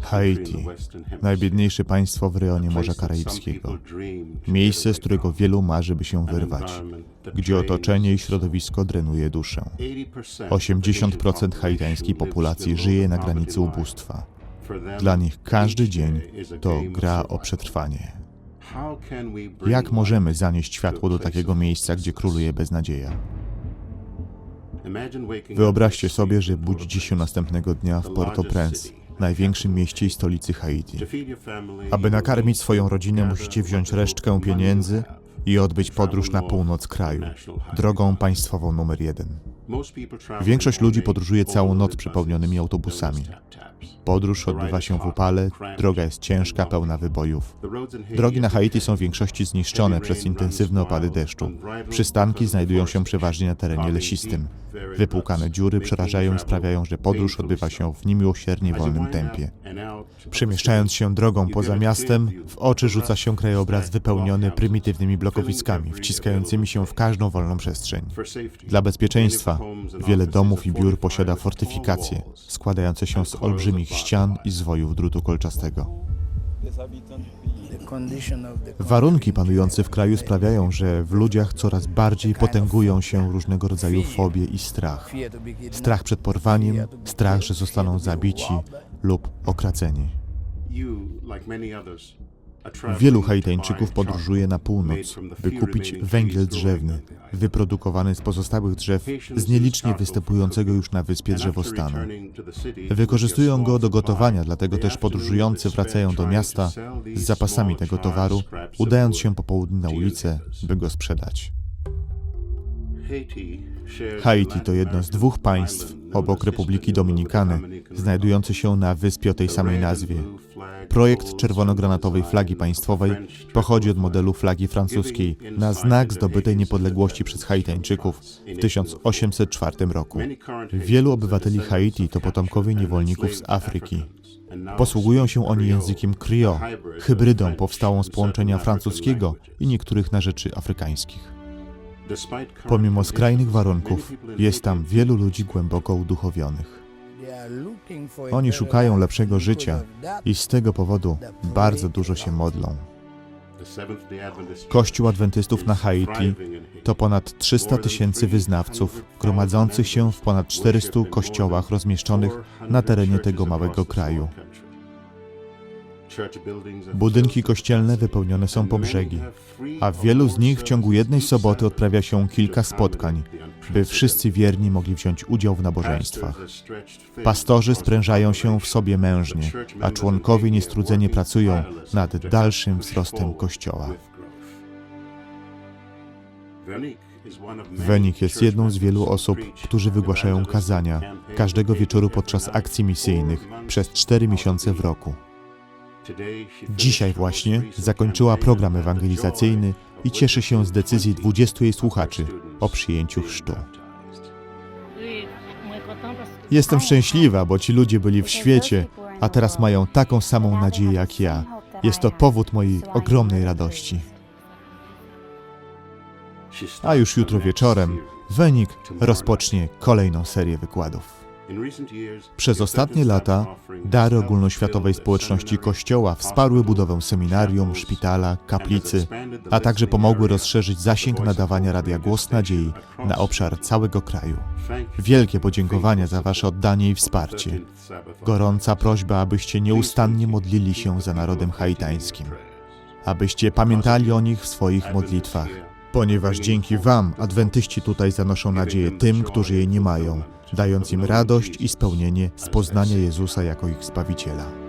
Haiti, najbiedniejsze państwo w rejonie Morza Karaibskiego. Miejsce, z którego wielu marzy, by się wyrwać, gdzie otoczenie i środowisko drenuje duszę. 80% haitańskiej populacji żyje na granicy ubóstwa. Dla nich każdy dzień to gra o przetrwanie. Jak możemy zanieść światło do takiego miejsca, gdzie króluje beznadzieja? Wyobraźcie sobie, że budzicie się następnego dnia w Port-au-Prince, największym mieście i stolicy Haiti. Aby nakarmić swoją rodzinę, musicie wziąć resztkę pieniędzy i odbyć podróż na północ kraju, drogą państwową numer jeden. Większość ludzi podróżuje całą noc przepełnionymi autobusami. Podróż odbywa się w upale, droga jest ciężka, pełna wybojów. Drogi na Haiti są w większości zniszczone przez intensywne opady deszczu. Przystanki znajdują się przeważnie na terenie lesistym. Wypłukane dziury przerażają i sprawiają, że podróż odbywa się w niemiłosiernie wolnym tempie. Przemieszczając się drogą poza miastem, w oczy rzuca się krajobraz wypełniony prymitywnymi blokowiskami, wciskającymi się w każdą wolną przestrzeń. Dla bezpieczeństwa wiele domów i biur posiada fortyfikacje, składające się z olbrzymich ścian i zwojów drutu kolczastego. Warunki panujące w kraju sprawiają, że w ludziach coraz bardziej potęgują się różnego rodzaju fobie i strach. Strach przed porwaniem, strach, że zostaną zabici lub okradzeni. Wielu Haitańczyków podróżuje na północ, by kupić węgiel drzewny, wyprodukowany z pozostałych drzew z nielicznie występującego już na wyspie drzewostanu. Wykorzystują go do gotowania, dlatego też podróżujący wracają do miasta z zapasami tego towaru, udając się po południu na ulicę, by go sprzedać. Haiti to jedno z dwóch państw obok Republiki Dominikany, znajdujące się na wyspie o tej samej nazwie. Projekt czerwono-granatowej flagi państwowej pochodzi od modelu flagi francuskiej na znak zdobytej niepodległości przez Haitańczyków w 1804 roku. Wielu obywateli Haiti to potomkowie niewolników z Afryki. Posługują się oni językiem Creole, hybrydą powstałą z połączenia francuskiego i niektórych narzeczy afrykańskich. Pomimo skrajnych warunków, jest tam wielu ludzi głęboko uduchowionych. Oni szukają lepszego życia i z tego powodu bardzo dużo się modlą. Kościół Adwentystów na Haiti to ponad 300 tysięcy wyznawców, gromadzących się w ponad 400 kościołach rozmieszczonych na terenie tego małego kraju. Budynki kościelne wypełnione są po brzegi, a w wielu z nich w ciągu jednej soboty odprawia się kilka spotkań, by wszyscy wierni mogli wziąć udział w nabożeństwach. Pastorzy sprężają się w sobie mężnie, a członkowie niestrudzenie pracują nad dalszym wzrostem Kościoła. Wenik jest jedną z wielu osób, którzy wygłaszają kazania każdego wieczoru podczas akcji misyjnych przez cztery miesiące w roku. Dzisiaj właśnie zakończyła program ewangelizacyjny i cieszy się z decyzji 20 jej słuchaczy o przyjęciu chrztu. Jestem szczęśliwa, bo ci ludzie byli w świecie, a teraz mają taką samą nadzieję jak ja. Jest to powód mojej ogromnej radości. A już jutro wieczorem Wenik rozpocznie kolejną serię wykładów. Przez ostatnie lata dary ogólnoświatowej społeczności Kościoła wsparły budowę seminarium, szpitala, kaplicy, a także pomogły rozszerzyć zasięg nadawania Radia Głos Nadziei na obszar całego kraju. Wielkie podziękowania za Wasze oddanie i wsparcie. Gorąca prośba, abyście nieustannie modlili się za narodem haitańskim, abyście pamiętali o nich w swoich modlitwach, ponieważ dzięki Wam adwentyści tutaj zanoszą nadzieję tym, którzy jej nie mają, dając im radość i spełnienie z poznania Jezusa jako ich Zbawiciela.